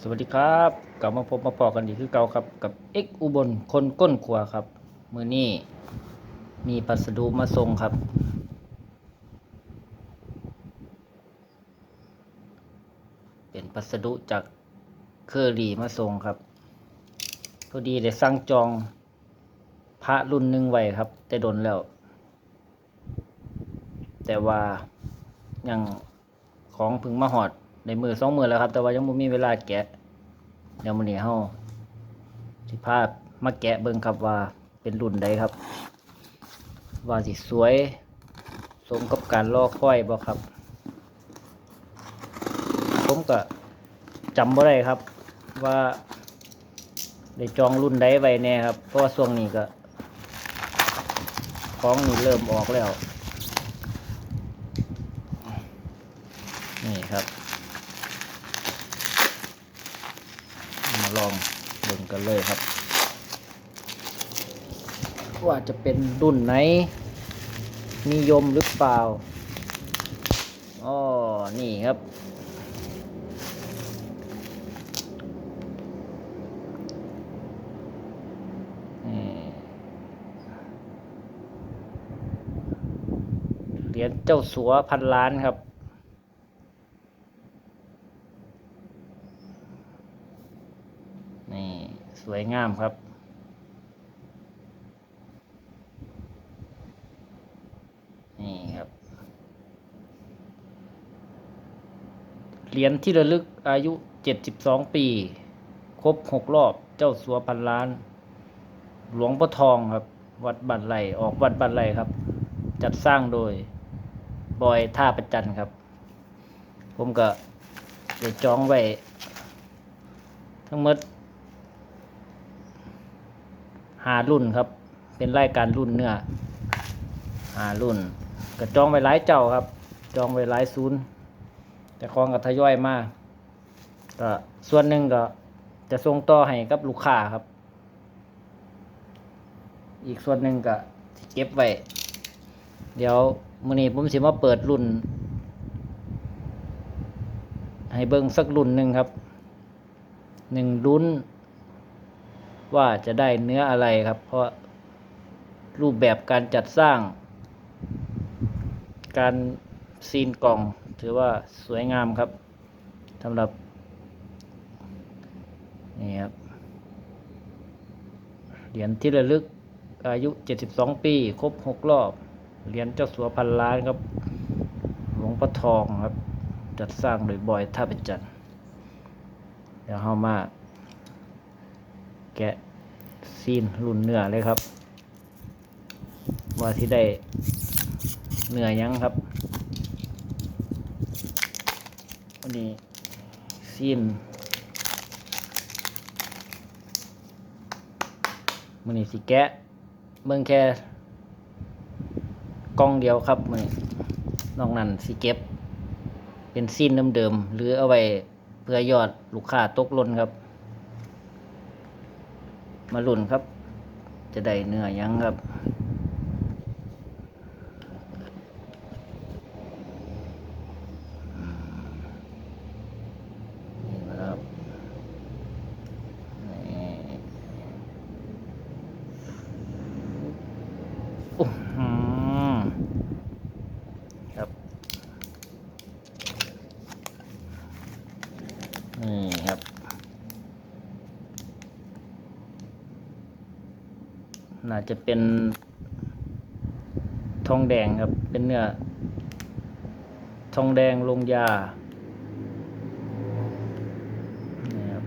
สวัสดีครับกลับมาพบมาพอกันอีกคือเก่าครับกับเอ็กอุบลคนก้นขวาครับ มือนี้มีพัสดุมาส่งครับ เป็นพัสดุจากเคอรี่มาส่งครับพอดีได้สั่งจองพระรุ่นหนึ่งไว้ครับ แต่โดนแล้ว แต่ว่ายังของพึงมาหอดในมือสองมือแล้วครับ แต่ว่ายังไม่มีเวลาแกะ เดี๋ยวมันนี้เฮาสิภาพมาแกะเบิ่งครับว่าเป็นรุ่นใดครับ ว่าสิสวย สมกับการรอคอยบ่ครับ ผมก็จำบ่ได้ครับ ว่าได้จองรุ่นใดไว้แน่ครับ เพราะว่าช่วงนี้ก็ของนี่เริ่มออกแล้ว นี่ครับ มา ลองเบิ่งกันเลยครับ ว่าจะเป็นรุ่นไหน นิยมหรือเปล่าอ๋อนี่ครับ เหรียญเจ้าสัวพันล้านครับ นี่ สวยงามครับ นี่ครับ เหรียญที่ระลึกอายุ 72 ปี ครบ 6 รอบเจ้าสัวพันล้าน หลวงพ่อทองครับ วัดบันไลออกวัดบันไลครับ จัดสร้างโดย บอยท่าประจันครับ ผมก็ได้จองไว้ทั้งหมด หารุ่นครับ เป็นรายการรุ่นเนื้อหารุ่นก็จองไว้หลายเจ้าครับ จองไว้หลายศูนย์แต่ของก็ทยอยมาก็ส่วนหนึ่งก็จะส่งต่อให้กับลูกค้าครับ อีกส่วนหนึ่งก็เก็บไว้เดี๋ยวมื้อนี้ผมสิมาเปิดรุ่น ให้เบิ่งสักรุ่นหนึ่งครับหนึ่งรุ่น ว่าจะได้เนื้ออะไรครับ เพราะรูปแบบการจัดสร้าง การซีนกล่องถือว่าสวยงามครับสำหรับนี่ครับเหรียญที่ระลึกอายุ 72 ปี ครบ 6 รอบ เหรียญเจ้าสัวพันล้านครับ หลวงพ่อทองครับ จัดสร้างโดยบอยท่าเป็นจันเดี๋ยวเข้ามา แกะ ซีนรุ่นเนื้อเลยครับ ว่าที่ได้เนื้อยังครับวันนี้ซีนมันนี้สิแกะเบิ่งแค่กล้องเดียวครับมันนอกนั้นสิเก็บ เป็นซีนเดิมๆหรือเอาไว้เพื่อยอดลูกค้าตกหล่นครับ มาลุ่นครับ จะได้เนื้อยังครับอืมนี่ครับโอ้โหครับ นี่ครับ น่าจะเป็นทองแดงครับ เป็นเนื้อทองแดงลงยานี่ครับ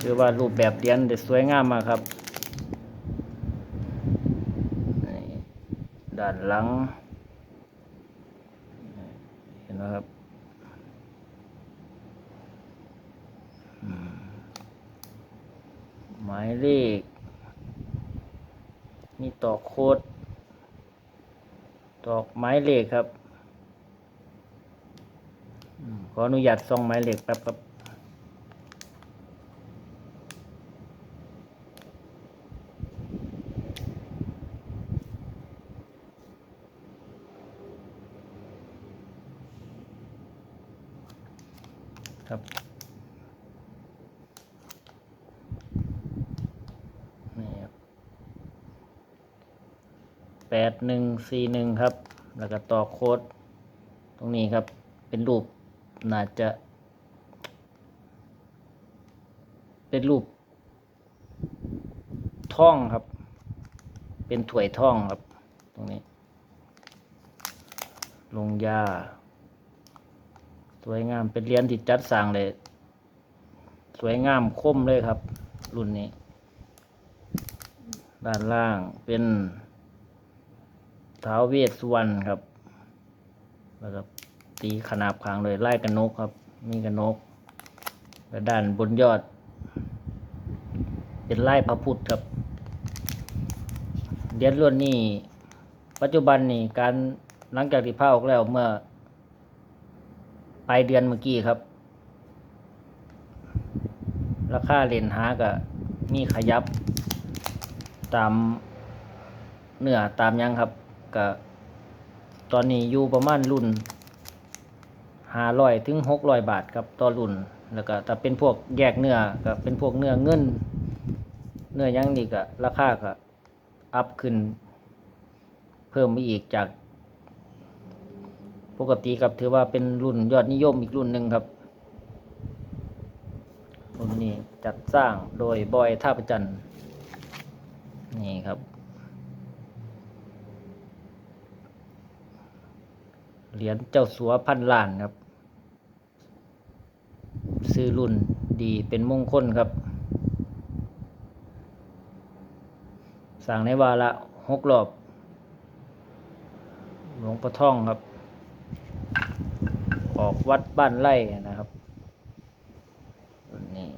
คือว่ารูปแบบเหรียญเด็ดสวยงามมากครับ ด้านหลัง เห็นไหมครับอืมหมายเลข มีตอกโคดตอกไม้เหล็กครับขออนุญาตส่องไม้เหล็กแป๊บครับครับ แปดหนึ่งสี่หนึ่งครับ แล้วก็ต่อโค้ดตรงนี้ครับ เป็นรูปน่าจะ เป็นรูปท่องครับ เป็นถ้วยท่องครับ ตรงนี้ ลงยา สวยงามเป็นเหรียญที่จัดสร้างเลย สวยงามคมเลยครับ รุ่นนี้ ด้านล่างเป็น ท้าวเวสสุวรรณครับแล้วก็ตีขนาบขางเลยไล่กระนกครับมีกระนกแล้วด้านบนยอด เป็นไล่พระพุทธครับเหรียญรุ่นนี้ปัจจุบันนี่การหลังจากที่ผ้าออกแล้วเมื่อปลายเดือนเมื่อกี้ครับ ราคาเหรียญหาก็มีขยับตามเนื้อตามยังครับ ก็ตอนนี้อยู่ประมาณรุ่นห้าร้อยถึงหกร้อยบาทครับต่อรุ่น แล้วก็ถ้าเป็นพวกแยกเนื้อก็เป็นพวกเนื้อเงิน เนื้อยังนี่ก็ราคาก็อัพขึ้น เพิ่มไปอีกจาก ปกติครับถือว่าเป็นรุ่นยอดนิยมอีกรุ่นหนึ่งครับรุ่นนี้จัดสร้างโดยบอยท่าประจันนี่ครับ เหรียญเจ้าสัวพันล้านครับ ซื้อรุ่นดีเป็นมงคลครับ สั่งในวาระหกรอบ หลวงพ่อท่องครับ ออกวัดบ้านไร่นะครับนนี้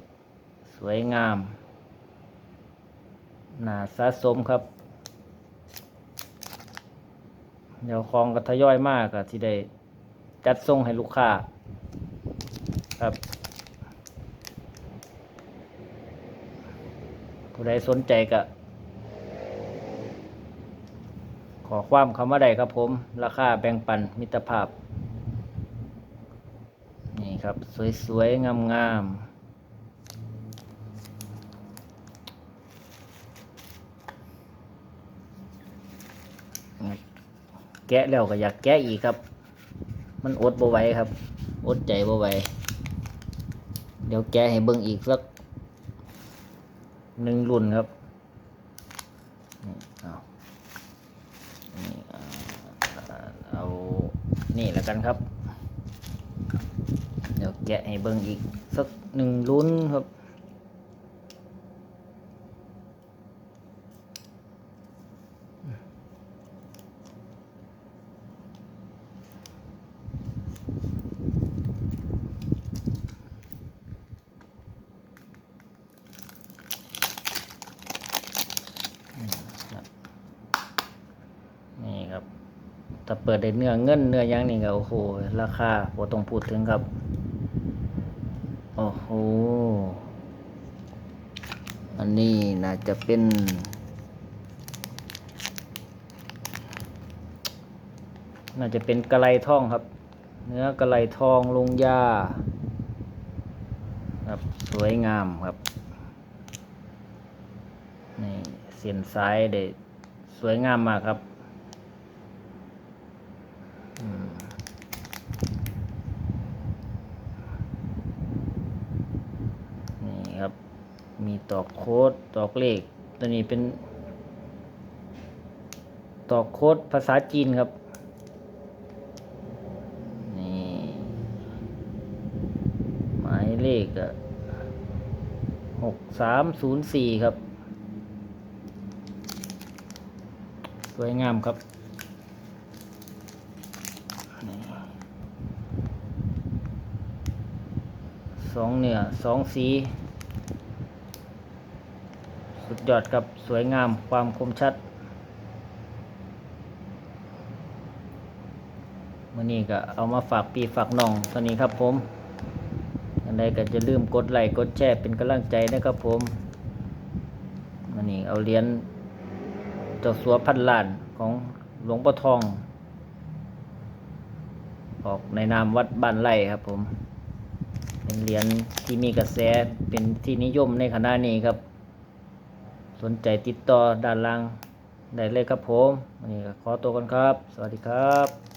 สวยงามน่าสะสมครับ เดี๋ยวของก็ทยอยมากอะที่ได้จัดส่งให้ลูกค้าครับผู้ใดสนใจก็ขอความคำว่าใดครับผม ราคาแบ่งปันมิตรภาพ นี่ครับ สวยๆ งามๆ แกะแล้วก็อยากแกะอีกครับ มันอดบ่ไหวครับ อดใจบ่ไหวเดี๋ยวแกะให้เบิ่งอีกสักหนึ่งรุ่นครับเอานี่เอานี่แล้วกันครับ เดี๋ยวแกะให้เบิ่งอีกสักหนึ่งลุ้นครับ เปิดได้เนื้อเงินเนื้อยังนี่ก็โอ้โหราคาบ่ต้องพูดถึงครับ โอ้โห อันนี้น่าจะเป็นน่าจะเป็นกระไลทองครับ เนื้อกระไลทองลงยาครับสวยงามครับนี่เส้นซ้ายได้สวยงามมากครับอืมนี่ครับ มี ตอกโค้ดตอกเลข ตัวนี้เป็น ตอกโค้ดภาษาจีนครับนี่หมายเลขอะหกสามศูนย์สี่ครับ สวยงามครับสองเนื้อสองสี ยอดครับสวยงามความคมชัดมื่อนี้ก็เอามาฝากปีฝากน้องตอนนี้ครับผมอันใดก็จะลืมกดไลค์กดแชร์เป็นกำลังใจนะครับผมมื่อนี้เอาเหรียญเจ้าสัวพันล้านของหลวงพ่อทอง ออกในนามวัดบ้านไร่ครับผม เป็นเหรียญที่มีกระแสเป็นที่นิยมในขณะนี้ครับ สนใจติดต่อด้านล่างได้เลยครับผมวันนี้ขอตัวกันครับ สวัสดีครับ